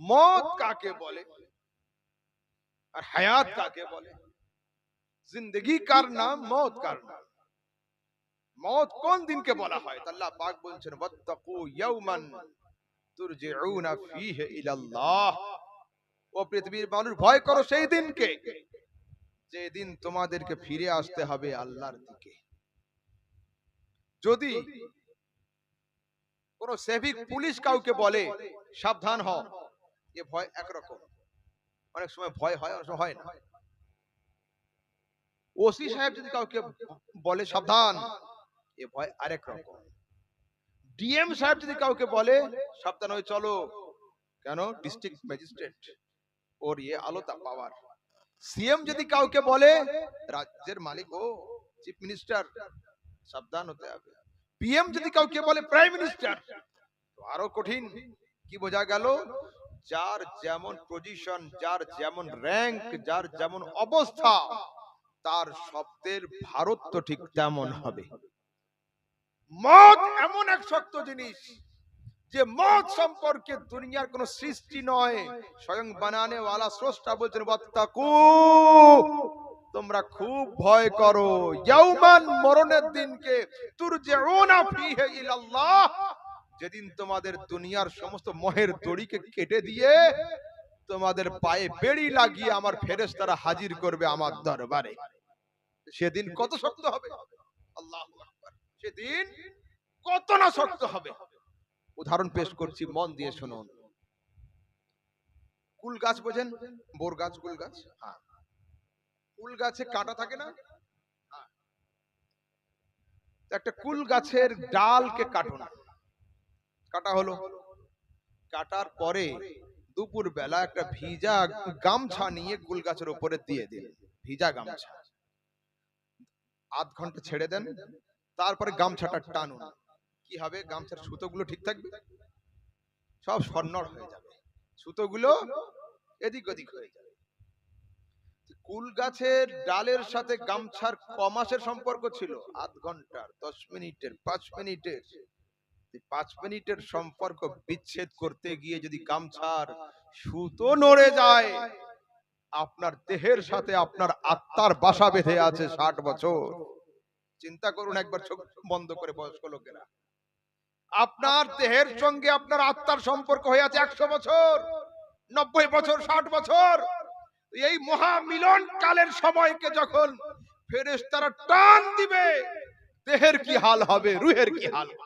মত কাকে বলে? আর হায়াত কাকে বলে? জিন্দগি কার নাম, মত কার নাম? মত কোন দিনকে বলা হয়? আল্লাহ পাক বলছেন, ওয়াত্তাকু ইয়াওমান তুরজিউনা ফীহি ইলাল্লাহ। ও পৃথিবীর মানুষ, ভয় করো সেই দিনকে, যেদিন তোমাদেরকে ফিরে আসতে হবে আল্লাহর দিকে। যদি কোন সেভিক পুলিশ কাউকে বলে, সাবধান হও। এ ভয় একরকম। অনেক সময় ভয় হয়, অনেক সময় হয় না। ওসি সাহেব যদি কাউকে বলে সাবধান, এ ভয় আরেক রকম। ডিএম সাহেব যদি কাউকে বলে, সাবধান হয়ে চলো। কেন? District magistrate. ওর ইয়ে আলোতা, পাওয়ার। সিএম যদি কাউকে বলে, রাজ্যের মালিক, ও চিফ মিনিস্টার, সাবধান হতে হবে। পিএম যদি কাউকে বলে, প্রাইম মিনিস্টার, তো আরও কঠিন। কি বোঝা গেল? যার যেমন পজিশন যার যেমন র্যাঙ্ক যার যেমন অবস্থা, তার শব্দের ভারত তো ঠিক তেমন হবে। মত এমন এক শক্ত জিনিস যে মত সম্পর্কে দুনিয়ার কোন সৃষ্টি নয়। স্বয়ং বানানে ওয়ালা স্রষ্টা বলছেন বাত্তাকু তোমরা খুব ভয় করো। ইয়াউমান মরণের দিনকে তুরজাউনা ফিহি ইলাল্লাহ। যেদিন তোমাদের দুনিয়ার সমস্ত মহের দড়িকে কেটে দিয়ে তোমাদের পায়ে বেড়ি লাগিয়ে আমার ফেরেশতারা হাজির করবে আমার দরবারে। সেদিন কত শক্ত হবে? আল্লাহু সেদিন কত না শক্ত হবে? উদাহরণ পেশ করছি, মন দিয়ে শুনুন। কুল গাছ বোঝেন? বোর গাছ, কুল গাছ? হ্যাঁ। কুল গাছে কাটা থাকে না? হ্যাঁ। একটা কুল গাছের ডালকে কাটুন কাটা হলো। কাটার পরে দুপুর বেলা একটা ভিজা গামছা নিয়ে কুল গাছের উপরে দিয়ে দিন ভিজা গামছা। আধ ঘণ্টা ছেড়ে দেন। তারপরে গামছাটা টানুন। কি হবে? গামছার সুতোগুলো ঠিক থাকবে? সব সন্নড় হয়ে যাবে। সুতোগুলো এদিক ওদিক হয়ে যাবে। কুল গাছের ডালের সাথে গামছার কমাসের সম্পর্ক ছিল। আধ ঘণ্টার, দশ মিনিটের, পাঁচ মিনিটের। পাঁচ মিনিটের সম্পর্ক বিচ্ছেদ করতে গিয়ে যদি গামছার সুতো নড়ে যায়, আপনার দেহের সাথে আপনার আত্মার বাসা বেঁধে আছে ষাট বছর। চিন্তা করুন একবার চোখ বন্ধ করে বয়স্ক লোকেরা। আপনার দেহের সঙ্গে আপনার আত্মার সম্পর্ক হয়ে আছে একশো বছর, নব্বই বছর, ষাট বছর। এই মহামিলন কালের সময়কে যখন ফেরেশতারা টান দিবে, দেহের কি হাল হবে, রুহের কি হাল হবে?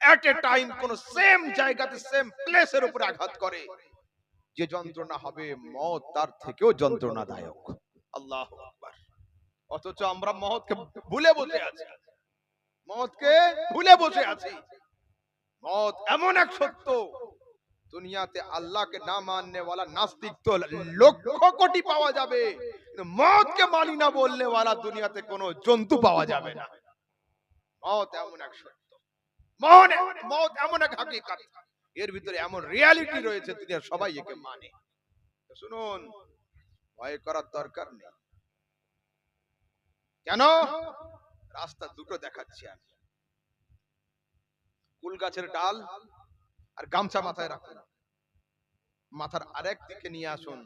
এট এ টাইম কোন সেম জায়গাতে সেম প্লেসের উপরে আঘাত করে। যে যন্ত্রণা হবে, মত তার থেকেও যন্ত্রণাদায়ক। আল্লাহ আকবার। অথচ আমরা মহৎকে ভুলে বসে আছি। মহৎকে ভুলে বসে আছি। মত এমন এক সত্য। দুনিয়াতে আল্লাহকে না মাননে ওয়ালা নাস্তিক তো লক্ষ কোটি পাওয়া যাবে। মতকে মানি না বললে ওয়ালা দুনিয়াতে কোনো জন্তু পাওয়া যাবে না। মত এমন এক সত্য। মন মত এমন এক হাকিকাত। এর ভিতরে এমন রিয়ালিটি রয়েছে সবাই একে মানে। শুনুন, ভয় করার দরকার নেই। কেন? রাস্তা দুটো দেখাচ্ছি আমি। কুল গাছের ডাল আর গামছা মাথায় রাখুন। মাথার আরেক দিকে নিয়ে আসুন।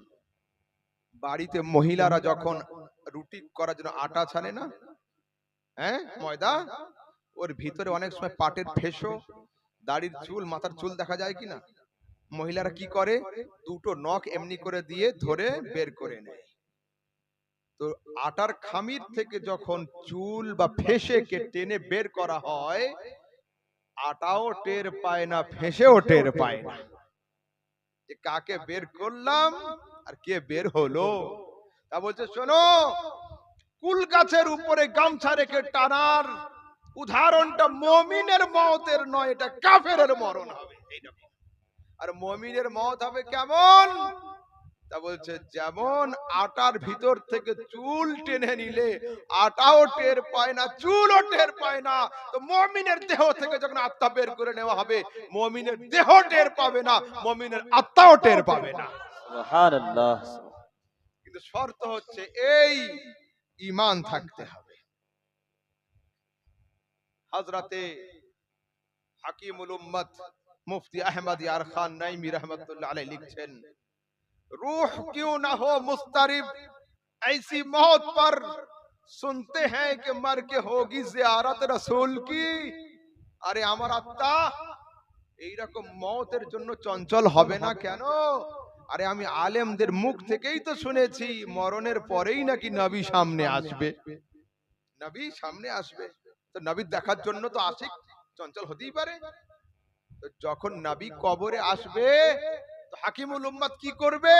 বাড়িতে মহিলারা যখন রুটি করার জন্য আটা ছানে না? হ্যাঁ ময়দা? ওর ভিতরে অনেক সময় পাটের ফেসো দাড়ির চুল মাথার চুল দেখা যায় কিনা? মহিলারা কি করে? দুটো নখ এমনি করে দিয়ে ধরে বের করে নেয়। তো আটার খামির থেকে যখন চুল বা ফেসেকে টেনে বের করা হয় আটাও টের পায় না ফেসেও টের পায় না। যে কাকে বের করলাম আর কে বের হলো? তা বলছে শোনো কুল গাছের উপরে গামছা রেখে টানার উদাহরণটা মমিনের মতের নয় এটা কাফেরের মরণ হবে। আর মমিনের মত হবে কেমন? তা বলছে যেমন আটার ভিতর থেকে চুল টেনে নিলে আটাও টের পায় না চুলও টের পায় না। তো মমিনের দেহ থেকে যখন আত্মা বের করে নেওয়া হবে মমিনের দেহ টের পাবে না মমিনের আত্মাও টের পাবে না। কিন্তু শর্ত হচ্ছে এই ইমান থাকতে হবে। হযরতে হাকিমুল উম্মত মুফতি আহমদ ইয়ার খান নাইমি রহমতুল্লাহ আলাইহি লিখছেন रूह क्यों ना हो मुस्तरिब ऐसी मौत पर सुनते हैं कि मर के होगी जियारत रसूल की আরে আমার আত্মা এইরকম মতের জন্য চঞ্চল হবে না কেন আরে আমি আলেমদের মুখ থেকেই তো শুনেছি মরণের পরেই নাকি নবী সামনে আসবে নবী সামনে আসবে তো নবী দেখার জন্য তো আশিক চঞ্চল হতেই পারে তো যখন নবী কবরে আসবে तो हकीमुल उम्मत की करबे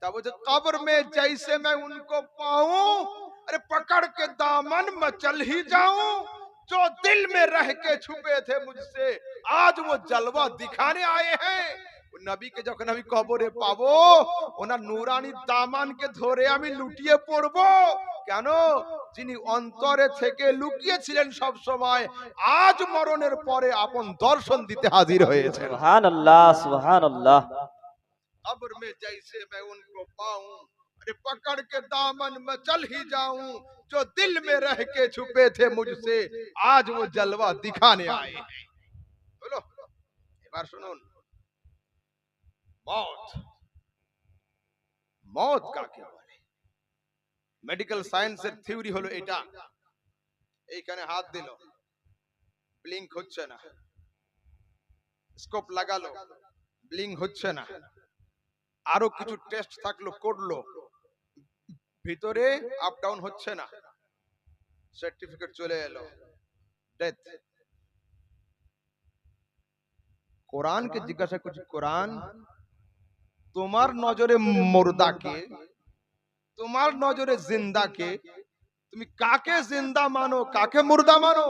तब वो जो कब्र में जैसे मैं उनको पाऊं अरे पकड़ के दामन में चल ही जाऊं जो दिल में रह के छुपे थे मुझसे आज वो जलवा दिखाने आए हैं ও নবীকে যখন আমি কবরে পাবো ওনার নুরানি দামানকে ধরে আমি লুটিয়ে পড়বো কেন যিনি অন্তরে থেকে লুকিয়েছিলেন সব সময় আজ মরণের পরে আপন দর্শন দিতে হাজির হয়েছেন সুবহানাল্লাহ সুবহানাল্লাহ कब्र में जैसे मैं उनको पाऊं अरे पकड़ के दामन में चल ही जाऊं जो दिल में रह के छुपे थे मुझसे आज वो जलवा दिखाने आए हैं बोलो এবার শুনুন মত মত কাকে বলে মেডিকেল সায়েন্সের থিওরি হলো এটা। এইখানে হাত দিল। ব্লিঙ্ক হচ্ছে না। স্কোপ লাগালো। ব্লিঙ্ক হচ্ছে না। আরও কিছু টেস্ট থাকল করল। ভিতরে আপ ডাউন হচ্ছে না। সার্টিফিকেট চলে এলো। ডেথ কোরআনকে জিজ্ঞাসা করছি কোরআন তোমার নজরে মুর্দাকে তোমার নজরে জিন্দাকে, তুমি কাকে জিন্দা মানো, কাকে মুর্দা মানো?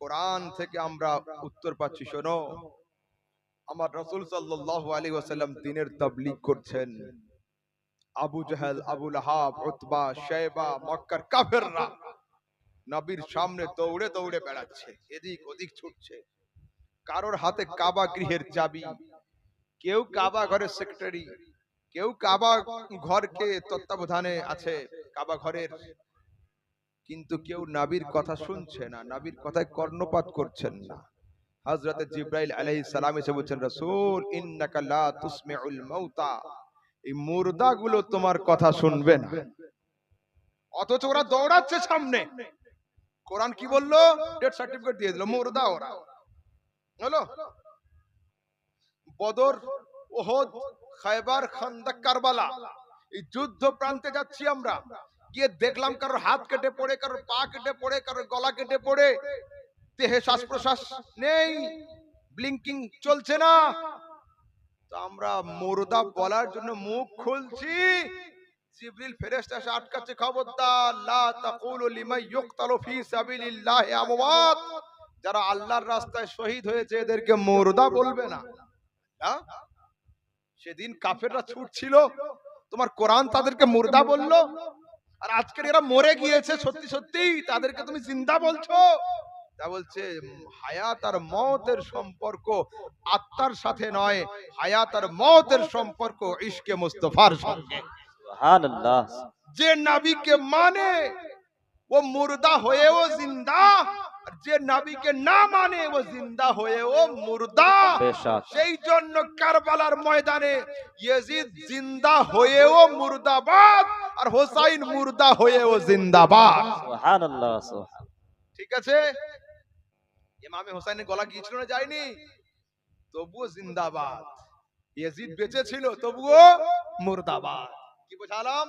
কোরআন থেকে আমরা উত্তর পাচ্ছি, শোনো। আমার রসুল সাল্লাল্লাহু আলাইহি ওয়াসাল্লাম তাবলীগ করছেন। আবু জাহেল, আবু লাহাব, উতবা মক্কার কাফেররা নবীর সামনে দৌড়ে দৌড়ে বেড়াচ্ছে, এদিক ওদিক ছুটছে। কারোর হাতে কাবা গৃহের চাবি, কেউ কাবা ঘরের সেক্রেটারি কেউ কাবা ঘরকে তত্ত্বাবধানে আছে, কাবা ঘরের। কিন্তু কেউ নাবির কথা শুনছে না, নাবির কথায় কর্ণপাত করছেন না। হযরত জিব্রাইল আলাইহিস সালাম এসে বলছেন, রাসূল, ইন্নাকা লা তুসমিউল মাউতা। এই মুর্দাগুলো তোমার কথা শুনবে না। অথচ ওরা দৌড়াচ্ছে সামনে। কোরআন কি বলল? ডেথ সার্টিফিকেট দিয়ে দিল, মুর্দা ওরা। হলো? বদর, ওহদ খায়বার খান্দক কারবালা। এই যুদ্ধ প্রান্তে যাচ্ছি আমরা। গিয়ে দেখলাম কারোর হাত কেটে পড়ে, কারোর পা কেটে পড়ে, কারোর গলা কেটে পড়ে। দেহে শ্বাস প্রশ্বাস নেই ব্লিঙ্কিং চলছে না। তো আমরা মুর্দা বলার জন্য মুখ খুলছি। জিবরিল ফেরেশতা এসে আটকাচ্ছে, খবরদার, লা তাকুলু লিমান ইউকতালু ফি সাবিলিল্লাহি আমওয়াত যারা আল্লাহর রাস্তায় শহীদ হয়েছে, এদেরকে মুর্দা বলবে না। হ্যাঁ? সেদিন কাফেররা ছুটছিল তোমার কোরআন তাদেরকে মুর্দা বলল আর আজকের এরা মরে গিয়েছে সত্যি সত্যি তাদেরকে তুমি জিন্দা বলছো। তা বলছে হায়াত আর মতের সম্পর্ক আত্মার সাথে নয় হায়াত আর মতের সম্পর্ক ইশকে মুস্তফার সঙ্গে। সুবহানাল্লাহ। যে নাবিকে মানে ও মুর্দা হয়েও জিন্দা যে নাবিকে না মানে ও জিন্দা হয়েও মুর্দা। সেই জন্য কারবালার ময়দানে ইয়েজিদ জিন্দা হয়েও মুর্দাবাদ আর হোসাইন মুর্দা হয়েও জিন্দাবাদ। সুবহানাল্লাহ সুবহান। ঠিক আছে? ইমামে হোসাইনের গলা গিয়েছিল না যায়নি? তবুও জিন্দাবাদ। ইয়েজিদ বেঁচে ছিল তবুও মুর্দাবাদ। কি বোঝালাম?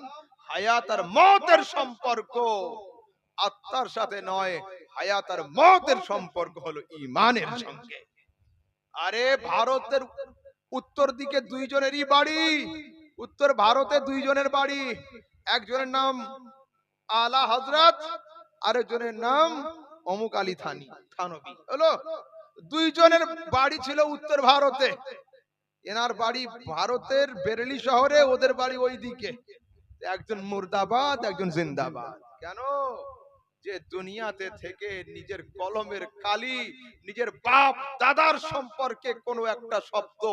হায়াত আর মতের সম্পর্ক আত্মার সাথে নয় হায়াত আর মতের সম্পর্ক হলো ইমানের সঙ্গে। আরে ভারতের উত্তর দিকে দুইজনেরই বাড়ি, উত্তর ভারতে দুইজনের বাড়ি। একজনের নাম আলা হজরত আরেকজনের নাম অমুক আলী থানি, থানবী। হলো? দুইজনের বাড়ি ছিল উত্তর ভারতে। এনার বাড়ি ভারতের বেরেলি শহরে, ওদের বাড়ি ওই দিকে একজন মুর্দাবাদ, একজন জিন্দাবাদ। কেন? যে দুনিয়াতে থেকে নিজের কলমের কালি নিজের বাপ দাদার সম্পর্কে কোনো একটা শব্দ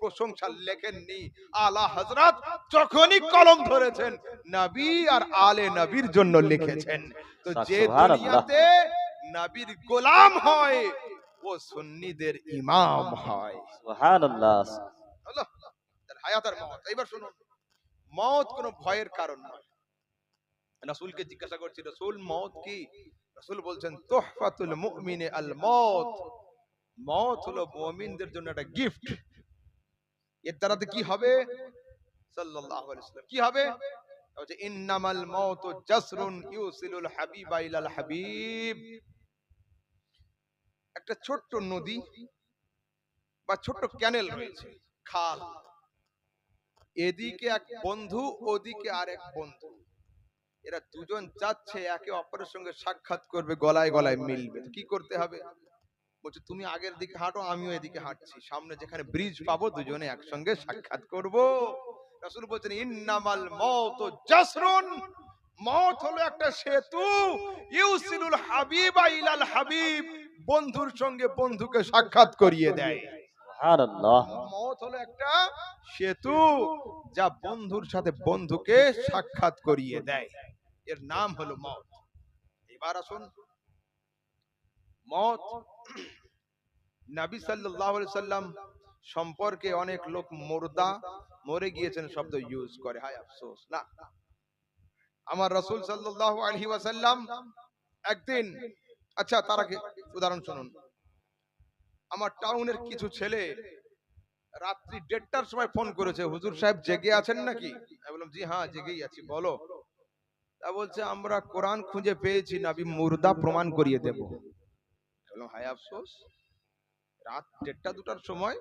প্রশংসা লেখেননি আলা হজরত যখনই কলম ধরেছেন নবী আর আলে নবীর জন্য লিখেছেন তো যে দুনিয়াতে নবীর গোলাম হয় ও সুন্নিদের ইমাম হয় সুবহানাল্লাহ হায়াত আর মত এবার শুনুন মত কোনো ভয়ের কারণ নয় রাসূলকে জিজ্ঞাসা করছি রাসূল মত কি? রাসূল বলছেন, তুহফাতুল মুমিনে আল মত মত হলো মুমিনদের জন্য একটা গিফট এর দ্বারাতে কি হবে? সাল্লাল্লাহু আলাইহি ওয়াসাল্লাম। কি হবে? বলছে, ইন্নামাল মাউতু জাসরুন ইউসিলুল হাবিবা ইলাল হাবিব। একটা ছোট্ট নদী বা ছোট্ট ক্যানেল রয়েছে, খাল। এদিকে এক বন্ধু, ওদিকে আর এক বন্ধু। এরা দুজন যাচ্ছে একে অপরের সঙ্গে সাক্ষাৎ করবে গলায় গলায় মিলবে। কি করতে হবে? বলছে তুমি আগের দিকে হাঁটো আমিও এদিকে হাঁটছি। সামনে যেখানে ব্রিজ পাবো দুজনে একসঙ্গে সাক্ষাৎ করব। রাসূল বলছেন ইন্নামাল মউত জাসরুন। মত হলো একটা সেতু। ইউসিলুল হাবিবা ইলাল হাবিব। বন্ধুর সঙ্গে বন্ধুকে সাক্ষাৎ করিয়ে দেয়। মত হলো একটা সেতু যা বন্ধুর সাথে বন্ধুকে সাক্ষাৎ করিয়ে দেয়। এর নাম হলো মত এবার আসুন। মত নবী সাল্লাল্লাহু সাল্লাম সম্পর্কে অনেক লোক মুর্দা, মরে গিয়েছেন শব্দ ইউজ করে। হায় আফসোস, না। আমার রাসূল সাল্লাল্লাহু আলাইহি ওয়াসাল্লাম একদিন আচ্ছা তার আগে উদাহরণ শুনুন। আমার টাউনের কিছু ছেলে রাত্রি দেড়টার সময় ফোন করেছে, হুজুর সাহেব জেগে আছেন নাকি? আমি বললাম, জি হ্যাঁ জেগেই আছি, বলো। তা বলছে, আমরা কোরআন খুঁজে পেয়েছি নাবি মুর্দা প্রমাণ করিয়ে দেব। আমি বললাম, হায় আফসোস, রাত দেড়টা দুটার সময়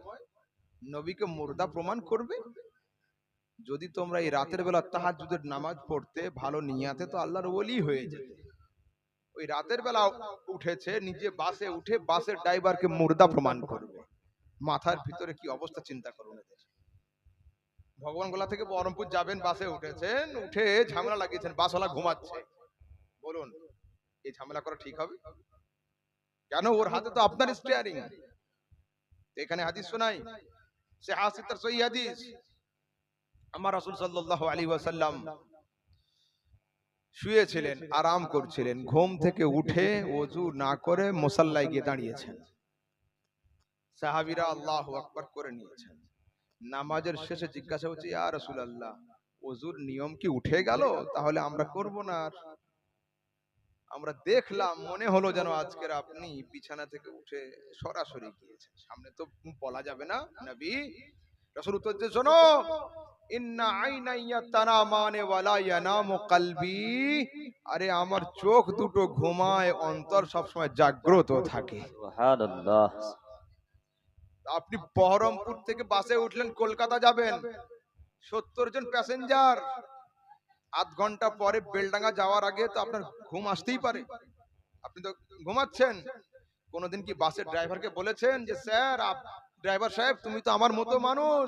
নবীকে মুর্দা প্রমাণ করবে? যদি তোমরা এই রাতের বেলা তাহাজ্জুদের নামাজ পড়তে ভালো নিয়াতে, তো আল্লাহর ওলি হয়ে যেতে। ওই রাতের বেলা উঠেছে, নিজে বাসে উঠে বাসের ড্রাইভারকে মুর্দা প্রমাণ করবে। মাথার ভিতরে কি অবস্থা, চিন্তা করুন ভগবান গোলা থেকে বহরমপুর যাবেন, বাসে উঠেছেন, উঠে ঝামেলা লাগিয়েছেন, বাসওয়ালা ঘুমাচ্ছে। বলুন, এই ঝামেলা করা ঠিক হবে? কেন? ওর হাতে তো আপনার স্টিয়ারিং এখানে হাদিস শোনাই। সে হাসি তার সহি হাদিস। আমার রাসূল সাল্লাল্লাহু আলাইহি ওয়াসাল্লাম শুয়েছিলেন, আরাম করছিলেন, ঘুম থেকে উঠে ওযু না করে মুসাল্লায় গিয়ে দাঁড়িয়েছেন। সাহাবিরা আল্লাহ আকবর করে নিয়েছেন। নামাজের শেষে জিজ্ঞাসা হচ্ছে ইয়া রাসূলুল্লাহ ওযুর নিয়ম কি উঠে গেল? তাহলে আমরা করব না আর। আমরা দেখলাম মনে হলো যেন আজকের আপনি বিছানা থেকে উঠে সরাসরি গিয়েছেন। সামনে তো বলা যাবে না নবী। রাসূল উত্তর দিয়ে শোনো আরে আমার চোখ দুটো ঘুমায় অন্তর সবসময় জাগ্রত থাকে। সুবহানাল্লাহ। আপনি বহরমপুর থেকে বাসে উঠলেন কলকাতা যাবেন। সত্তর জন প্যাসেঞ্জার। আধ ঘণ্টা পরে বেলডাঙ্গা যাওয়ার আগে তো আপনার ঘুম আসতেই পারে। আপনি তো ঘুমাচ্ছেন। কোনোদিন কি বাসের ড্রাইভারকে বলেছেন যে স্যার ড্রাইভার সাহেব তুমি তো আমার মতো মানুষ।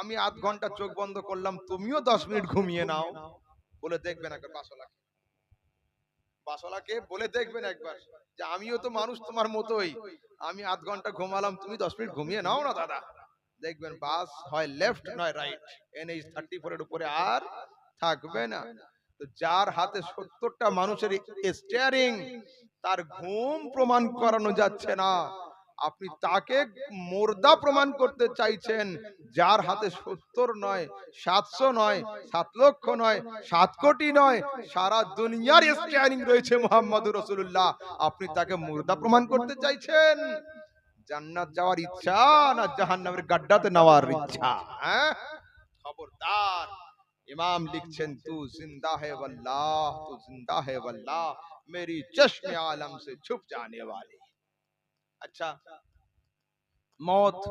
আমি আধ ঘণ্টা চোখ বন্ধ করলাম তুমিও দশ মিনিট ঘুমিয়ে নাও। বলে দেখবেন একবার বাসওয়ালাকে বাসওয়ালাকে বলে দেখবেন একবার যে আমিও তো মানুষ তোমার মতোই। আমি আধ ঘণ্টা ঘুমালাম, তুমি দশ মিনিট ঘুমিয়ে নাও না দাদা। দেখবেন বাস হয় লেফট নয় রাইট এনএইচ থার্টি ফোর এর উপরে আর থাকবে না। তো যার হাতে সত্তরটা মানুষের স্টিয়ারিং তার ঘুম প্রমাণ করানো যাচ্ছে না। আপনি তাকে মোর্দা প্রমাণ করতে চাইছেন যার হাতে সত্তর নয় সাতশো নয় সাত লক্ষ নয় সাত কোটি নয় সারা দুনিয়ার স্ক্যানিং রয়েছে মোহাম্মদ রসুল্লাহ আপনি তাকে মোর্দা প্রমাণ করতে চাইছেন? জান্নাত যাওয়ার ইচ্ছা না জাহান নামের গাড্ডাতে নেওয়ার ইচ্ছা? হ্যাঁ? খবরদার। ইমাম লিখছেন তু জিন্দা হে বল্লাহ তু জিন্দা হে বল্লাহ মেরি চশমে আলম সে ছুপ জানে वाली আচ্ছা। अच्छा মত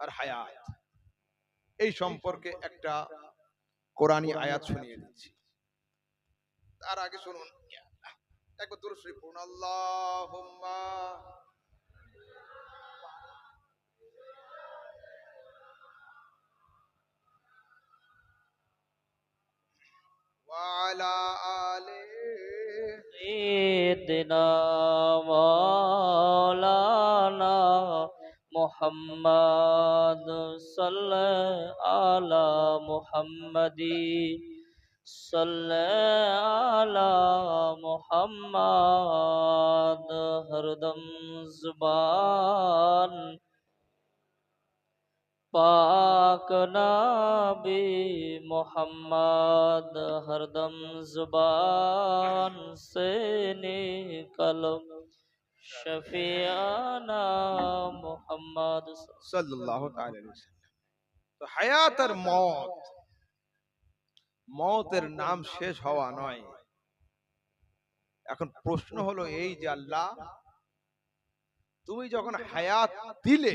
আর হায়াত। এই সম্পর্কে একটা কোরআনি আয়াত শুনিয়ে দিচ্ছি। তার আগে শুনুন। একবার দূর শ্রী পূর্ণ আল্লাহ وعلى آله سيدنا مولانا محمد صلى على محمد صلى على محمد পাক নাবি মোহাম্মদ হরদম জুবান সে কলম নাম শেষ হওয়া নয় এখন প্রশ্ন হলো এই যে আল্লাহ তুমি যখন হায়াত দিলে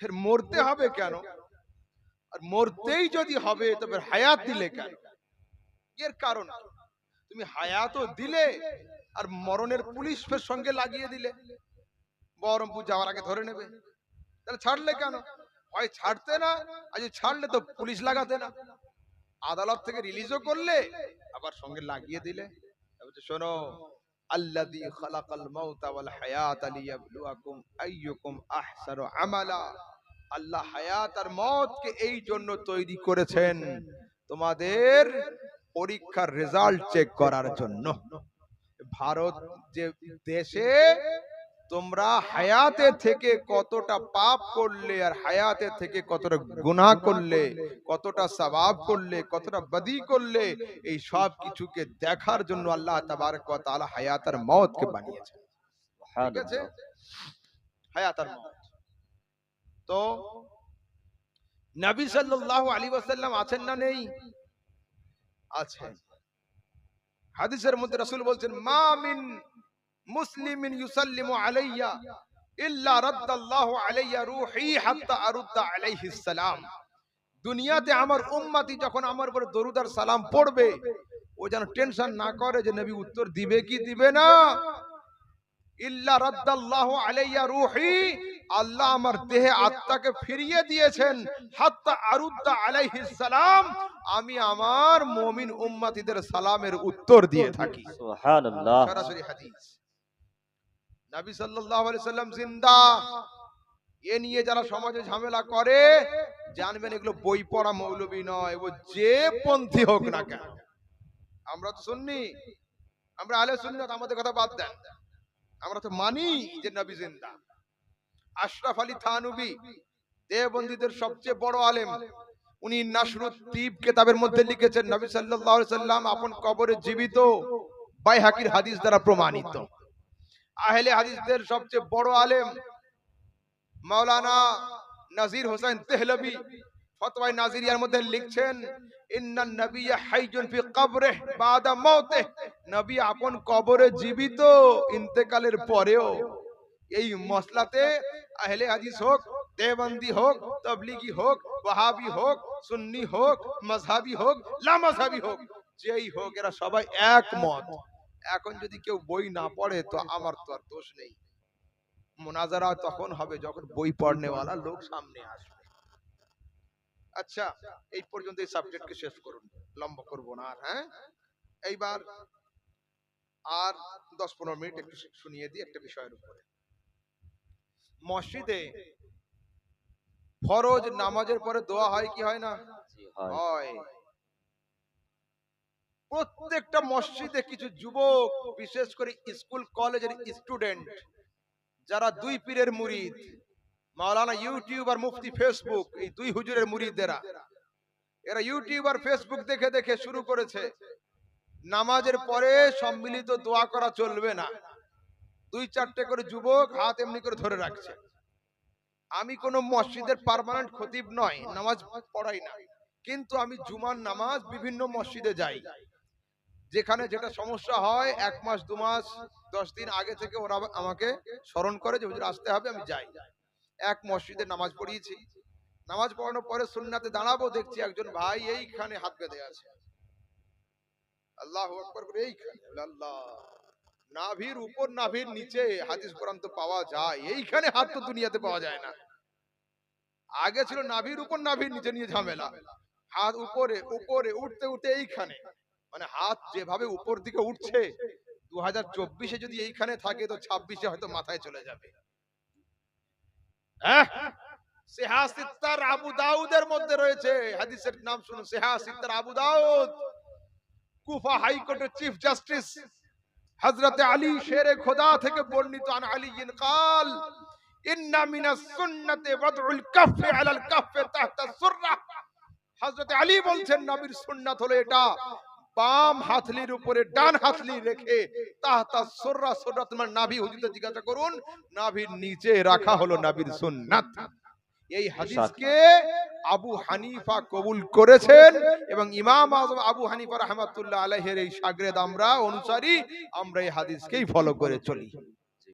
ফের মরতে হবে কেন? আর মরতেই যদি হবে, তবে হায়াত দিলে কেন? এর কারণ তুমি হায়াতও দিলে, আর মরণের পুলিশ ফের সঙ্গে লাগিয়ে দিলে। বহরমপুর যাওয়ার আগে ধরে নেবে। তাহলে ছাড়লে কেন? হয় ছাড়তে না আজ ছাড়লে তো পুলিশ লাগাতে না। আদালত থেকে রিলিজও করলে, আবার সঙ্গে লাগিয়ে দিলে। শোনো, আল্লাযী খালাকাল মাউতা হায়াতা আমালা। আল্লাহ হায়াত আর মতকে এই জন্য তৈরি করেছেন তোমাদের পরীক্ষার রেজাল্ট চেক করার জন্য। ভারত যে দেশে তোমরা হায়াতে থেকে কতটা পাপ করলে আর হায়াতে থেকে কতটা গুনা করলে কতটা সবাব করলে কতটা বদি করলে এই সব কিছুকে দেখার জন্য আল্লাহ তাবার কত তাআলা হায়াত আর বানিয়েছে বানিয়েছেন। ঠিক আছে? হায়াত আর তো নবী সাল্লাল্লাহু আলাইহি ওয়াসাল্লাম আছেন না নেই? আছেন। হাদিসের মধ্যে রাসূল বলছেন, মা মিন মুসলিমিন ইউসাল্লিমু আলাইয়া ইল্লা রাদ্দাল্লাহু আলাইয়া রূহি হাত্তা আরুদ্দা আলাইহিস সালাম। দুনিয়াতে আমার উম্মতি যখন আমার উপর দরুদ আর সালাম পড়বে, ও যেন টেনশন না করে যে নবী উত্তর দিবে কি দিবে না? ইল্লা রাদ্দাল্লাহু আলাইয়া আল্লাহ আমার দেহে আত্মাকে ফিরিয়ে দিয়েছেন হাত্তা আরুদ্দা আলাইহিস সালাম আমি আমার মুমিন উম্মতিদের সালামের উত্তর দিয়ে থাকি। সুবহানাল্লাহ। সরাসরি হাদিস। নবী সাল্লাল্লাহু আলাইহি সাল্লাম এ নিয়ে যারা সমাজে ঝামেলা করে জানবেন এগুলো বই পড়া মৌলবী নয় ও যে পন্থী হোক না কেন। আমরা তো শুননি আমরা আলে শুননি আমাদের কথা বাদ দেন। আমরা তো মানি যে নবী জিন্দা। আশরাফ আলী থানুবি দেবন্দীদের সবচেয়ে বড় আলেম। উনি নাসরুত দ্বীপ কেতাবের মধ্যে লিখেছেন, নবী সাল্লাল্লাহু আলাইহি সাল্লাম আপন কবরে জীবিত, বাইহাকির হাদিস দ্বারা প্রমাণিত। আহলে হাদিসদের সবচেয়ে বড় আলেম মাওলানা নাজির হোসেন তেহলবি ফতোয়া নাজিরিয়ার মধ্যে লিখছেন ইন্নান নবিয়্যা হাইজুন ফি কবরিহি বাদা মাউতিহ নবী আপন কবরে জীবিত, ইন্তেকালের পরেও। এই মসলাতে আহলে হাদিস হোক, দেওবন্দি হোক, তবলিগি হোক, ওয়াহাবি হোক, সুন্নি হোক, মাযহাবি হোক, লামাযহাবি হোক, যেই হোক, এরা সবাই একমত। এখন যদি কেউ বই না পড়ে, তো আমার তো আর দোষ নেই। মোনাজারা তখন হবে যখন বই পড়নেওয়ালা লোক সামনে আসবে। আচ্ছা এই পর্যন্ত এই সাবজেক্টকে শেষ করুন। লম্বা করব না আর হ্যাঁ? এইবার আর দশ পনেরো মিনিট একটু শুনিয়ে দিই একটা বিষয়ের উপরে। মসজিদে ফরজ নামাজের পরে দোয়া হয় কি হয় না? হয়। প্রত্যেকটা মসজিদে কিছু যুবক বিশেষ করে স্কুল কলেজের স্টুডেন্ট যারা দুই পীরের মুরিদ মাওলানা ইউটিউব আর মুফতি ফেসবুক, এই দুই হুজুরের মুরিদেরা। এরা ইউটিউব আর ফেসবুক দেখে দেখে শুরু করেছে। নামাজের পরে সম্মিলিত দোয়া করা চলবে না। দুই চারটে করে যুবক হাত এমনি করে ধরে রাখছে। আমি কোনো মসজিদের পার্মানেন্ট খতিব নয় নামাজ পড়াই না। কিন্তু আমি জুমার নামাজ বিভিন্ন মসজিদে যাই। যেখানে যেটা সমস্যা হয়, এক মাস, দু মাস, দশ দিন আগে থেকে ওরা আমাকে স্মরণ করে যে, হুজুর, আসতে হবে, আমি যাই। এক মসজিদে নামাজ পড়িয়েছি। নামাজ পড়ানোর পরে সুন্নাতে দাঁড়াবো, দেখছি একজন ভাই এইখানে হাত বেঁধে আছে। আল্লাহ নাভির উপর, নাভির নিচে, হাদিস পাওয়া যায়। এইখানে হাত তো দুনিয়াতে পাওয়া যায় না। আগে ছিল নাভির উপর, নাভির নিচে নিয়ে ঝামেলা। হাত উপরে উপরে, উঠতে উঠতে এইখানে। মানে হাত যেভাবে উপর দিকে উঠছে দু হাজার চব্বিশে যদি এইখানে থাকে, তো ছাব্বিশে হয়তো মাথায় চলে যাবে। হ্যাঁ? সেহা সিত্তার আবু দাউদের মধ্যে রয়েছে। হাদিসের নাম শুনুন সেহা আবু দাউদ, কুফা হাইকোর্টের চিফ জাস্টিস, হযরতে আলী শেরে খোদা থেকে বর্ণিত, আন আলী কাল, ইন্না মিনাস সুন্নতে ওয়াদউল কাফে আলাল কাফে তাহতা সুররা। হযরত আলী বলছেন, নবীর সুন্নাত হলো এটা। বাম হাতলির উপরে ডান হাতলি রেখে তাহতা সুররা সুররা তোমার নাভি হুজুরকে জিজ্ঞাসা করুন, নাভির নিচে রাখা হলো নাভির সুন্নাত। এই হাদিসকে আবু হানিফা কবুল করেছেন এবং ইমাম আজম আবু হানিফা রহমাতুল্লাহ আলাইহের এই সাগরেদ আমরা অনুসারী, আমরা এই হাদিসকেই ফলো করে চলি।